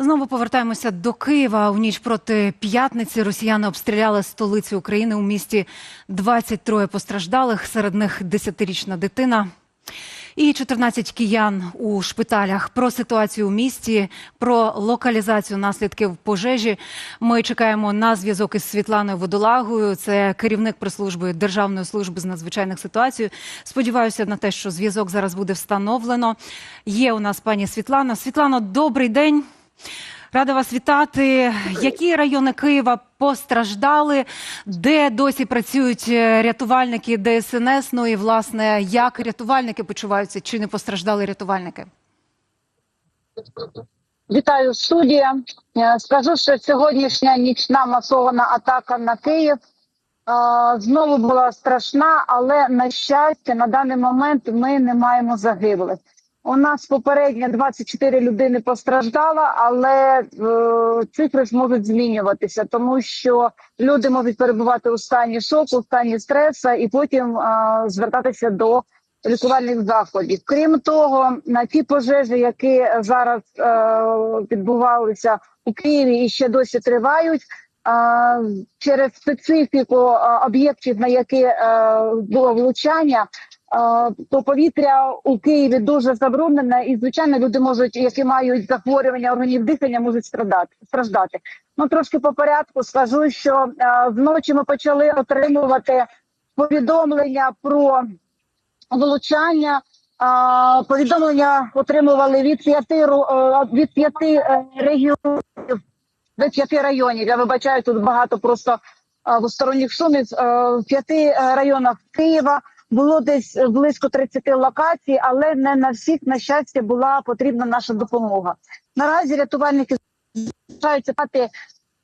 Знову повертаємося до Києва. У ніч проти п'ятниці росіяни обстріляли столицю України у місті 23 постраждалих, серед них 10-річна дитина. І 14 киян у шпиталях про ситуацію у місті, про локалізацію наслідків пожежі. Ми чекаємо на зв'язок із Світланою Водолагою. Це керівник прес-служби Державної служби з надзвичайних ситуацій. Сподіваюся на те, що зв'язок зараз буде встановлено. Є у нас пані Світлана. Світлано, добрий день. Рада вас вітати. Які райони Києва постраждали? Де досі працюють е, рятувальники ДСНС? Ну і власне, як рятувальники почуваються? Чи не постраждали рятувальники? Вітаю студія. Е, Скажу, що сьогоднішня нічна масована атака на Київ е, знову була страшна, але на щастя, на даний момент ми не маємо загиблих. У нас попередньо 24 людини постраждала, але е, цифри зможуть змінюватися, тому що люди можуть перебувати у стані шоку, у стані стресу, і потім е, звертатися до лікувальних заходів. Крім того, на ті пожежі, які зараз е, відбувалися у Києві і ще досі тривають. е, Через специфіку е, об'єктів, на які е, було влучання, то повітря у Києві дуже забруднене, і звичайно люди можуть, які мають захворювання органів дихання, можуть страдати страждати. Ну трошки по порядку скажу, що вночі ми почали отримувати повідомлення про влучання. Повідомлення отримували від п'яти е, від п'яти е, регіонів від п'яти районів. Я вибачаю тут багато просто двосторонніх шумів. Е, В п'яти районах Києва було десь близько 30 локацій, але не на всіх, на щастя, була потрібна наша допомога. Наразі рятувальники залишаються працювати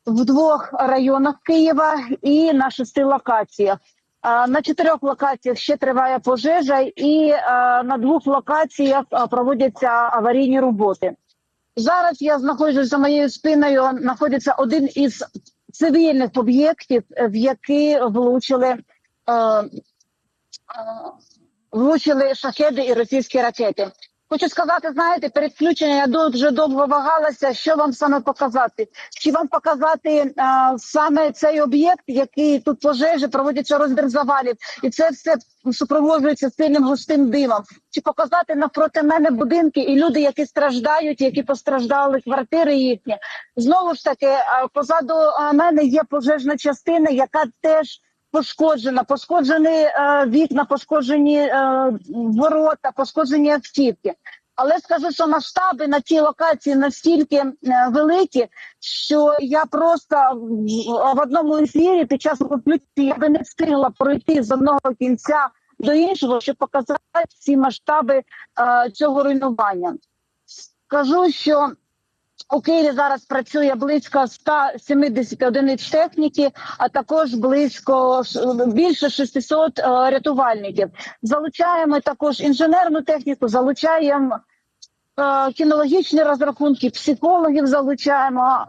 в двох районах Києва і на шести локаціях. На чотирьох локаціях ще триває пожежа, і на двох локаціях проводяться аварійні роботи. Зараз я знаходжусь за моєю спиною. Знаходиться один із цивільних об'єктів, в які влучили, влучили шахеди і російські ракети. Хочу сказати, знаєте, перед включенням я дуже довго вагалася, що вам саме показати. Чи вам показати а, саме цей об'єкт, який тут пожежі, проводяться розбір завалів, і це все супроводжується сильним густим димом. Чи показати навпроти мене будинки і люди, які страждають, які постраждали, квартири їхні. Знову ж таки, позаду мене є пожежна частина, яка теж пошкоджена, пошкоджені е, вікна, пошкоджені е, ворота, пошкоджені автівки. Але скажу, що масштаби на цій локації настільки е, великі, що я просто в, одному ефірі під час я би не встигла пройти з одного кінця до іншого, щоб показати всі масштаби е, цього руйнування. Скажу, що у Києві зараз працює близько 170 одиниць техніки, а також близько більше 600 е, рятувальників. Залучаємо також інженерну техніку, залучаємо е, кінологічні розрахунки, психологів залучаємо.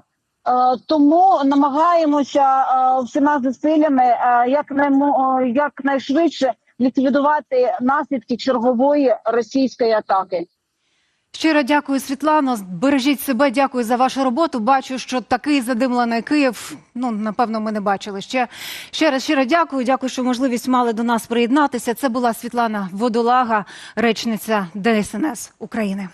Е, Тому намагаємося всіма зусиллями якнайшвидше ліквідувати наслідки чергової російської атаки. Щиро дякую, Світлано. Бережіть себе, дякую за вашу роботу. Бачу, що такий задимлений Київ. Ну напевно, ми не бачили. Ще ще раз щиро дякую. Дякую, що можливість мали до нас приєднатися. Це була Світлана Водолага, речниця ДСНС України.